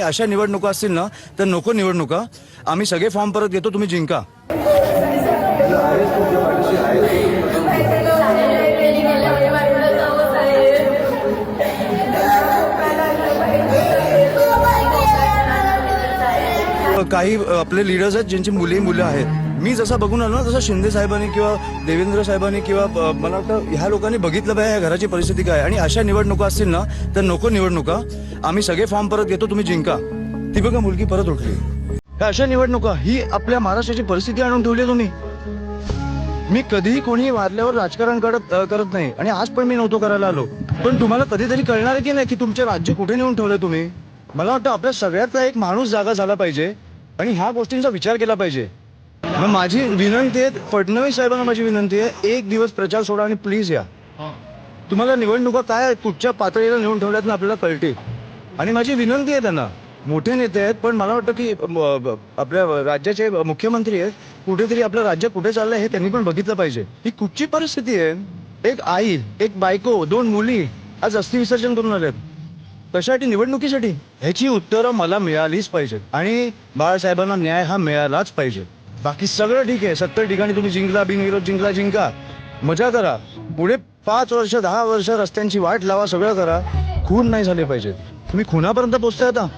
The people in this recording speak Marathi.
अशा निवडणुका असतील ना तर नको निवडणुका. आम्ही सगळे फॉर्म परत घेतो तुम्ही जिंका. काही आपले लिडर्स आहेत ज्यांची मुली मुलं आहेत. मी जसा बघून आलो ना तसं शिंदे साहेबांनी किंवा देवेंद्र साहेबांनी किंवा मला वाटतं ह्या लोकांनी बघितलं पाहिजे या घराची परिस्थिती काय? आणि अशा निवडणुका असतील ना तर नको निवडणुका. आम्ही सगळे फॉर्म परत घेतो तुम्ही जिंका. ती बघा मुलगी परत उठली. ह्या अशा निवडणुका ही आपल्या महाराष्ट्राची परिस्थिती आणून ठेवली आहे तुम्ही. मी कधीही कोणी वारल्यावर राजकारण करत करत नाही. आणि आज पण मी नव्हतो करायला आलो. पण तुम्हाला कधीतरी कळणार आहे की नाही की तुमचे राज्य कुठे नेऊन ठेवलंय तुम्ही? मला वाटतं आपल्या सगळ्यातला एक माणूस जागा झाला पाहिजे. आणि ह्या गोष्टींचा विचार केला पाहिजे. मग माझी विनंती आहे फडणवीस साहेबांना माझी विनंती आहे एक दिवस प्रचार सोडा आणि प्लीज या. तुम्हाला निवडणुका काय कुठच्या पातळीला नेऊन ठेवल्यात ना आपल्याला कळते. आणि माझी विनंती आहे त्यांना मोठे नेते आहेत पण मला वाटतं की आपल्या राज्याचे मुख्यमंत्री आहेत कुठेतरी आपलं राज्य कुठे चाललंय हे त्यांनी पण बघितलं पाहिजे. ही कुठची परिस्थिती आहे? एक आई एक बायको दोन मुली आज अस्थि विसर्जन करून आल्यात कशासाठी? निवडणुकीसाठी? ह्याची उत्तरं मला मिळालीच पाहिजेत आणि बाळासाहेबांना न्याय हा मिळालाच पाहिजे. बाकी सगळं ठीक आहे. सत्तर ठिकाणी तुम्ही जिंकला बिनविरोध जिंकला जिंका. मजा करा. पुढे पाच वर्ष दहा वर्ष रस्त्यांची वाट लावा सगळं करा. खून नाही झाले पाहिजेत. तुम्ही खुनापर्यंत पोचताय आता.